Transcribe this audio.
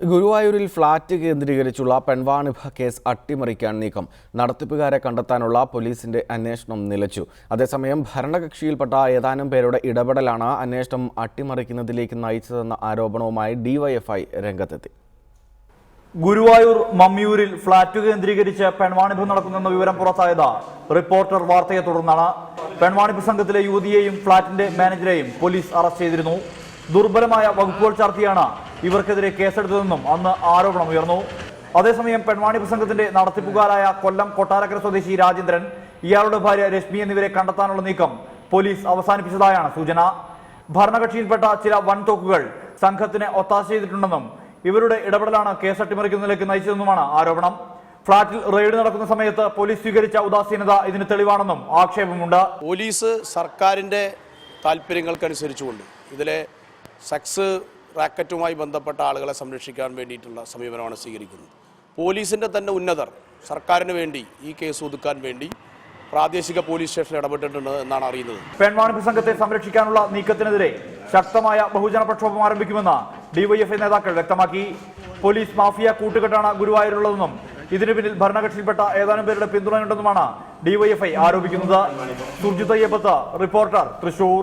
ഗുരുവായൂരിൽ ഫ്ളാറ്റ് കേന്ദ്രീകരിച്ചുള്ള പെൺവാണിഭ കേസ് അട്ടിമറിക്കാൻ നീക്കം. നടത്തിപ്പുകാരെ കണ്ടെത്താനുള്ള പോലീസിന്റെ അന്വേഷണം നിലച്ചു. അതേസമയം ഭരണകക്ഷിയിൽപ്പെട്ട ഏതാനും പേരുടെ ഇടപെടലാണ് അന്വേഷണം അട്ടിമറിക്കുന്നതിലേക്ക് നയിച്ചതെന്ന ആരോപണവുമായി ഡിവൈഎഫ്ഐ രംഗത്തെത്തി. ഗുരുവായൂർ മമ്മിയൂരിൽ ഫ്ളാറ്റ് കേന്ദ്രീകരിച്ച് പെൺവാണിഭം നടക്കുന്നെന്ന വിവരം പുറത്തായത് റിപ്പോർട്ടർ വാർത്തയെ തുടർന്നാണ്. പെൺവാണിഭ സംഘത്തിലെ യുവതിയെയും ഫ്ളാറ്റിന്റെ മാനേജരെയും പോലീസ് അറസ്റ്റ് ചെയ്തിരുന്നു. ദുർബലമായ വകുപ്പുകൾ ചാർത്തിയാണ് ഇവർക്കെതിരെ കേസെടുത്തതെന്നും അന്ന് ആരോപണം ഉയർന്നു. അതേസമയം പെൺവാണി പ്രസംഗത്തിന്റെ നടത്തിപ്പുകാരായ കൊല്ലം കൊട്ടാരക്കര സ്വദേശി രാജേന്ദ്രൻ ഇയാളുടെ ഭാര്യ രശ്മി എന്നിവരെ കണ്ടെത്താനുള്ള നീക്കം പോലീസ് അവസാനിപ്പിച്ചതായാണ് സൂചന. ഭരണകക്ഷിയിൽപ്പെട്ട ചില വൻതോക്കുകൾ സംഘത്തിന് ഒത്താശ ചെയ്തിട്ടുണ്ടെന്നും ഇവരുടെ ഇടപെടലാണ് കേസ് അട്ടിമറിക്കുന്നതിലേക്ക് നയിച്ചതെന്നുമാണ് ആരോപണം. ഫ്ളാറ്റിൽ റെയ്ഡ് നടക്കുന്ന സമയത്ത് പോലീസ് സ്വീകരിച്ച ഉദാസീനത ഇതിന് തെളിവാണെന്നും ആക്ഷേപമുണ്ട്. പോലീസ് സർക്കാരിന്റെ താല്പര്യങ്ങൾക്കനുസരിച്ചുകൊണ്ട് ഇതിലെ സെക്സ് റാക്കറ്റുമായി ബന്ധപ്പെട്ട ആളുകളെ സംരക്ഷിക്കാൻ വേണ്ടിയിട്ടുള്ള സമീപനമാണ് സ്വീകരിക്കുന്നത്. പോലീസിന്റെ തന്നെ ഉന്നതർ സർക്കാരിന് വേണ്ടി ഈ കേസ് ഒതുക്കാൻ വേണ്ടി പ്രാദേശിക പോലീസ് സ്റ്റേഷനിൽ ഇടപെട്ടിട്ടുണ്ട് എന്നാണ് അറിയുന്നത്. പെൺവാണിഭ സംഘത്തെ സംരക്ഷിക്കാനുള്ള നീക്കത്തിനെതിരെ ശക്തമായ ബഹുജന പ്രക്ഷോഭം ആരംഭിക്കുമെന്ന് ഡിവൈഎഫ്ഐ നേതാക്കൾ വ്യക്തമാക്കി. പോലീസ് മാഫിയ കൂട്ടുകെട്ടാണ് ഗുരുവായൂരുള്ളതെന്നും ഇതിനു പിന്നിൽ ഭരണകക്ഷിയിൽപ്പെട്ട ഏതാനും പേരുടെ പിന്തുണയുണ്ടെന്നുമാണ് ഡിവൈഎഫ്ഐ ആരോപിക്കുന്നത്. സുർജിത് അയ്യപ്പത്ത് റിപ്പോർട്ടർ തൃശൂർ.